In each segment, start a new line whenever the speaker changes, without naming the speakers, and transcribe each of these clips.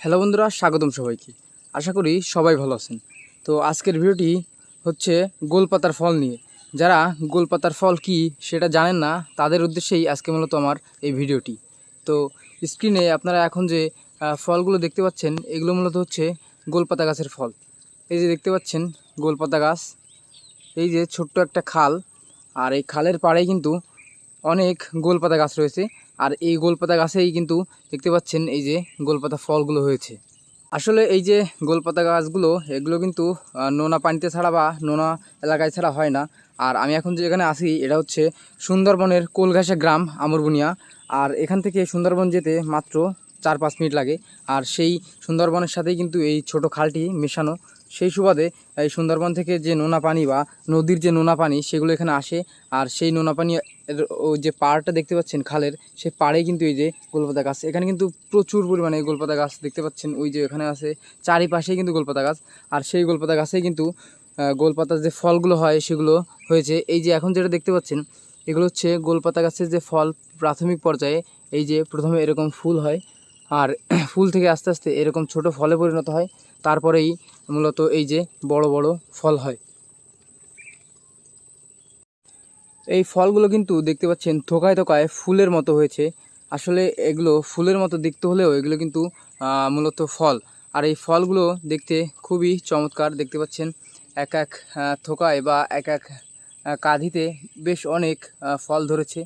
Hello বন্ধুরা, স্বাগতম সবাইকে। আশা করি সবাই ভালো আছেন। তো আজকের ভিডিওটি হচ্ছে গোলপাতার ফল নিয়ে। যারা গোলপাতার ফল কি সেটা জানেন না, তাদের উদ্দেশ্যেই আজকে মূলত আমার এই ভিডিওটি। তো স্ক্রিনে আপনারা এখন যে ফলগুলো দেখতে পাচ্ছেন, এগুলো মূলত হচ্ছে গোলপাতা গাছের ফল। এই যে দেখতে পাচ্ছেন, গোলপাতা গাছ। এই যে ছোট্ট একটা খাল। আর এই খালের পাড়েই কিন্তু অনেক গোলপাতা গাছ রয়েছে। আর এই গোলপাতা গাছেই কিন্তু দেখতে পাচ্ছেন এই যে গোলপাতা ফলগুলো হয়েছে। আসলে এই যে গোলপাতা গাছগুলো, এগুলো কিন্তু নোনা পানিতে ছাড়া বা নোনা এলাকায় ছাড়া হয় না। আর আমি এখন যে এখানে আসি এটা হচ্ছে সুন্দরবনের কোলঘাসা গ্রাম, আমরবুনিয়া। আর এখান থেকে সুন্দরবন যেতে মাত্র চার পাঁচ মিনিট লাগে। আর সেই সুন্দরবনের সাথেই কিন্তু এই ছোট খালটি মেশানো। সেই সুবাদে, এই সুন্দরবন থেকে যে নোনা পানি বা নদীর যে নোনা পানি, সেগুলো এখানে আসে। আর সেই নোনা পানি যে পাড়টা দেখতে পাচ্ছেন খালের, সেই পাড়ে কিন্তু এই যে গোলপাতা গাছ। এখানে কিন্তু প্রচুর পরিমাণে গোলপাতা গাছ দেখতে পাচ্ছেন। ওই যে এখানে আছে, চারিপাশেই কিন্তু গোলপাতা গাছ। আর সেই গোলপাতা গাছেই কিন্তু গোলপাতার যে ফলগুলো হয়, সেগুলো হয়েছে। এই যে এখন যেটা দেখতে পাচ্ছেন, এগুলো হচ্ছে গোলপাতা গাছের যে ফল প্রাথমিক পর্যায়ে, এই যে প্রথমে এরকম ফুল হয়। আর ফুল থেকে আস্তে আস্তে এরকম ছোট ফলে পরিণত হয়, তারপরেই মূলত এই যে বড় বড় ফল হয়। এই ফলগুলো কিন্তু দেখতে পাচ্ছেন থোকায় থোকায় ফুলের মতো হয়েছে। আসলে এগুলো ফুলের মতো দেখতে হলেও এগুলো কিন্তু মূলত ফল। আর এই ফলগুলো দেখতে খুবই চমৎকার, দেখতে পাচ্ছেন এক এক থোকায় বা এক এক কাঁধিতে বেশ অনেক ফল ধরেছে।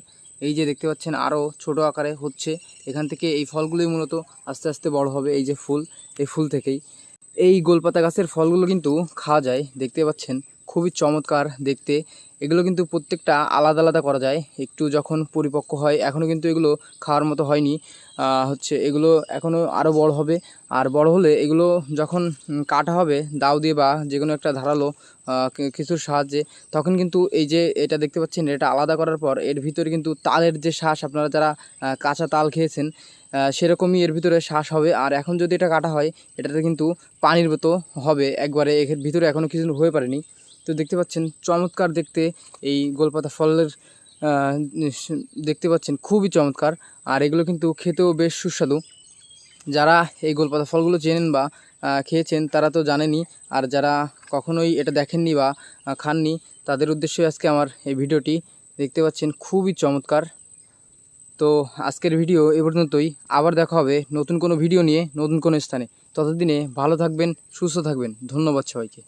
এই যে দেখতে পাচ্ছেন আরও ছোট আকারে হচ্ছে। এখান থেকে এই ফলগুলোই মূলত আস্তে আস্তে বড় হবে এই যে ফুল, এই ফুল থেকেই। এই গোলপাতা গাছের ফলগুলো কিন্তু খাওয়া যায়, দেখতে পাচ্ছেন। খুবই চমৎকার দেখতে। এগুলো কিন্তু প্রত্যেকটা আলাদা আলাদা করা যায়। একটু যখন পরিপক্ক হয় এখনও কিন্তু এগুলো খাওয়ার মতো হয়নি। হচ্ছে এগুলো এখনও আরও বড় হবে। আর বড় হলে এগুলো যখন কাটা হবে, দাও দিয়ে বা যে কোনো একটা ধারালো কিছুর সাহায্যে, তখন কিন্তু এই যে এটা দেখতে পাচ্ছেন, এটা আলাদা করার পর এর ভিতরে কিন্তু তালের যে শ্বাস আপনারা যারা কাঁচা তাল খেয়েছেন সেরকমই এর ভিতরে শ্বাস হবে। আর এখন যদি এটা কাটা হয়, এটাতে কিন্তু পানির মতো হবে। একবারে এর ভিতরে এখনও কিছু হয়ে পারেনি। তো দেখতে পাচ্ছেন, চমৎকার দেখতে এই গোলপাতা ফলের দেখতে পাচ্ছেন, খুবই চমৎকার। আর এগুলো কিন্তু খেতেও বেশ সুস্বাদু। যারা এই গোলপাতা ফলগুলো চেনেন বা খেয়েছেন তারা তো জানেনই। আর যারা কখনোই এটা দেখেননি বা খাননি, তাদের উদ্দেশ্যে আজকে আমার এই ভিডিওটি। দেখতে পাচ্ছেন, খুবই চমৎকার। তো আজকের ভিডিও এ পর্যন্তই। আবার দেখা হবে নতুন কোনো ভিডিও নিয়ে, নতুন কোনো স্থানে। ততদিনে ভালো থাকবেন, সুস্থ থাকবেন। ধন্যবাদ সবাইকে।